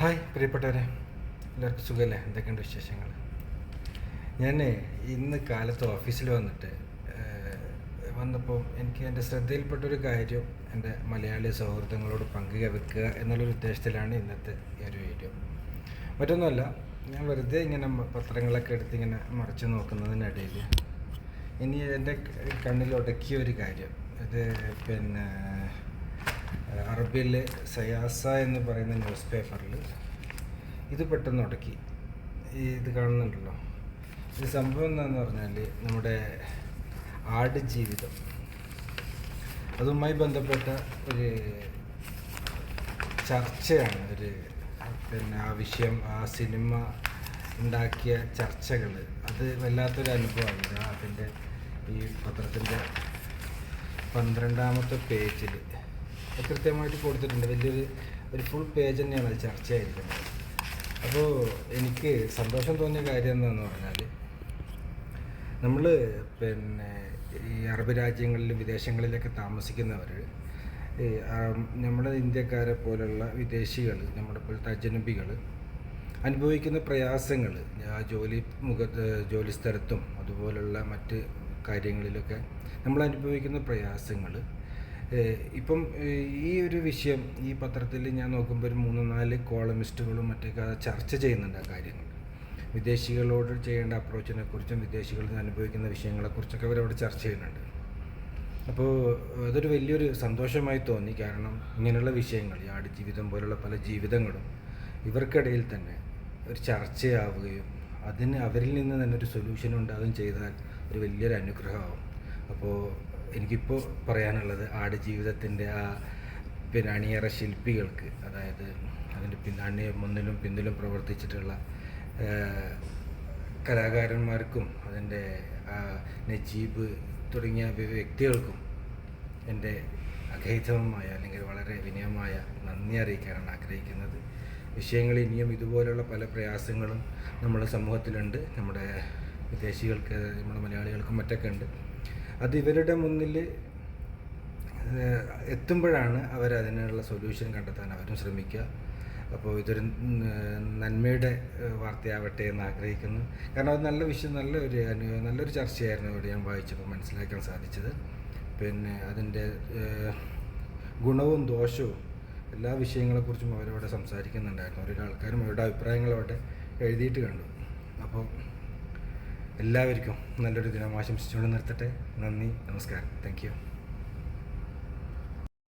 Hi പ്രിയപ്പെട്ടവരെ. എല്ലാവർക്കും സുഖമല്ലേ എന്തൊക്കെയുണ്ട് വിശേഷങ്ങൾ ഞാൻ ഇന്ന് കാലത്ത് ഓഫീസിൽ വന്നിട്ട് വന്നപ്പോൾ എനിക്ക് എന്റെ ശ്രദ്ധയിൽപ്പെട്ടൊരു കാര്യം എന്റെ മലയാളി സൗഹൃദങ്ങളോട് പങ്കുവെക്കുക എന്നുള്ളൊരു ഉദ്ദേശത്തിലാണ് ഇന്നത്തെ ഈ ഒരു വീഡിയോ. മറ്റൊന്നുമല്ല ഞാൻ വെറുതെ ഇങ്ങനെ പത്രങ്ങളൊക്കെ എടുത്ത് ഇങ്ങനെ മറിച്ച് നോക്കുന്നതിനിടയിൽ ഇനി എന്റെ കണ്ണിൽ ഒടക്കിയ ഒരു കാര്യം. ഇത് പിന്നെ അറബിയിൽ സയാസ എന്ന് പറയുന്ന ന്യൂസ് പേപ്പറിൽ ഇത് പെട്ടെന്ന് ഉടക്കി. ഈ ഇത് കാണുന്നുണ്ടല്ലോ. ഇത് സംഭവം എന്താണെന്ന് പറഞ്ഞാൽ നമ്മുടെ ആട് ജീവിതം. അതുമായി ബന്ധപ്പെട്ട ഒരു ചർച്ചയാണ്. ഒരു പിന്നെ ആ വിഷയം ആ സിനിമ ഉണ്ടാക്കിയ ചർച്ചകൾ. അത് വല്ലാത്തൊരു അനുഭവമാണ്. അതിന്റെ ഈ പത്രത്തിന്റെ പന്ത്രണ്ടാമത്തെ പേജിൽ കൃത്യമായിട്ട് കൊടുത്തിട്ടുണ്ട്. വലിയൊരു ഒരു ഫുൾ പേജ് തന്നെയാണ് അത് ചർച്ചയായിരിക്കുന്നത് അപ്പോൾ എനിക്ക് സന്തോഷം തോന്നിയ കാര്യം എന്താണെന്ന് പറഞ്ഞാൽ നമ്മൾ പിന്നെ ഈ അറബ് രാജ്യങ്ങളിലും വിദേശങ്ങളിലൊക്കെ താമസിക്കുന്നവർ നമ്മുടെ ഇന്ത്യക്കാരെ പോലുള്ള വിദേശികൾ നമ്മുടെ പോലത്തെ അജനബികൾ അനുഭവിക്കുന്ന പ്രയാസങ്ങൾ ജോലി മുഖ ജോലി സ്ഥലത്തും അതുപോലുള്ള മറ്റ് കാര്യങ്ങളിലൊക്കെ നമ്മൾ അനുഭവിക്കുന്ന പ്രയാസങ്ങൾ ഇപ്പം ഈ ഒരു വിഷയം ഈ പത്രത്തിൽ ഞാൻ നോക്കുമ്പോൾ ഒരു മൂന്ന് നാല് കോളമിസ്റ്റുകളും മറ്റൊക്കെ ചർച്ച ചെയ്യുന്നുണ്ട് ആ കാര്യങ്ങൾ. വിദേശികളോട് ചെയ്യേണ്ട അപ്രോച്ചിനെ കുറിച്ചും നിന്ന് അനുഭവിക്കുന്ന വിഷയങ്ങളെക്കുറിച്ചൊക്കെ അവരവിടെ ചർച്ച ചെയ്യുന്നുണ്ട്. അപ്പോൾ അതൊരു വലിയൊരു സന്തോഷമായി തോന്നി. കാരണം ഇങ്ങനെയുള്ള വിഷയങ്ങൾ ഈ ആടുജീവിതം പോലുള്ള പല ജീവിതങ്ങളും ഇവർക്കിടയിൽ തന്നെ ഒരു ചർച്ചയാവുകയും അതിന് അവരിൽ നിന്ന് തന്നെ ഒരു സൊല്യൂഷൻ ഉണ്ടാകുകയും ചെയ്താൽ ഒരു വലിയൊരു അനുഗ്രഹമാവും. അപ്പോൾ എനിക്കിപ്പോൾ പറയാനുള്ളത് ആടുജീവിതത്തിന്റെ ആ പിന്നെ അണിയറ ശില്പികൾക്ക് അതായത് അതിന്റെ പിന്നെ അണി മുന്നിലും പിന്നിലും പ്രവർത്തിച്ചിട്ടുള്ള കലാകാരന്മാർക്കും അതിന്റെ നജീബ് തുടങ്ങിയ വ്യക്തികൾക്കും എന്റെ അഗൈതവമായ അല്ലെങ്കിൽ വളരെ വിനയമായ നന്ദി അറിയിക്കാനാണ് ആഗ്രഹിക്കുന്നത്. വിഷയങ്ങൾ ഇനിയും ഇതുപോലെയുള്ള പല പ്രയാസങ്ങളും നമ്മുടെ സമൂഹത്തിലുണ്ട്. നമ്മുടെ വിദേശികൾക്ക് നമ്മുടെ മലയാളികൾക്കും മറ്റൊക്കെ ഉണ്ട്. അത് ഇവരുടെ മുന്നിൽ എത്തുമ്പോഴാണ് അവർ അതിനുള്ള സൊല്യൂഷൻ കണ്ടെത്താൻ അവരും ശ്രമിക്കുക. അപ്പോൾ ഇതൊരു നന്മയുടെ വാർത്തയാവട്ടെ എന്ന് ആഗ്രഹിക്കുന്നു. കാരണം അത് നല്ല വിഷയം നല്ലൊരു നല്ലൊരു ചർച്ചയായിരുന്നു ഇവിടെ ഞാൻ വായിച്ചപ്പോൾ മനസ്സിലാക്കാൻ സാധിച്ചത്. പിന്നെ അതിന്റെ ഗുണവും ദോഷവും എല്ലാ വിഷയങ്ങളെക്കുറിച്ചും അവരവിടെ സംസാരിക്കുന്നുണ്ടായിരുന്നു. ഓരോ ആൾക്കാരും അവരുടെ അഭിപ്രായങ്ങൾ എഴുതിയിട്ട് കണ്ടു. അപ്പോൾ എല്ലാവർക്കും നല്ലൊരു ദിനം ആശംസിച്ചുകൊണ്ട് നിർത്തട്ടെ. നന്ദി നമസ്കാരം. താങ്ക്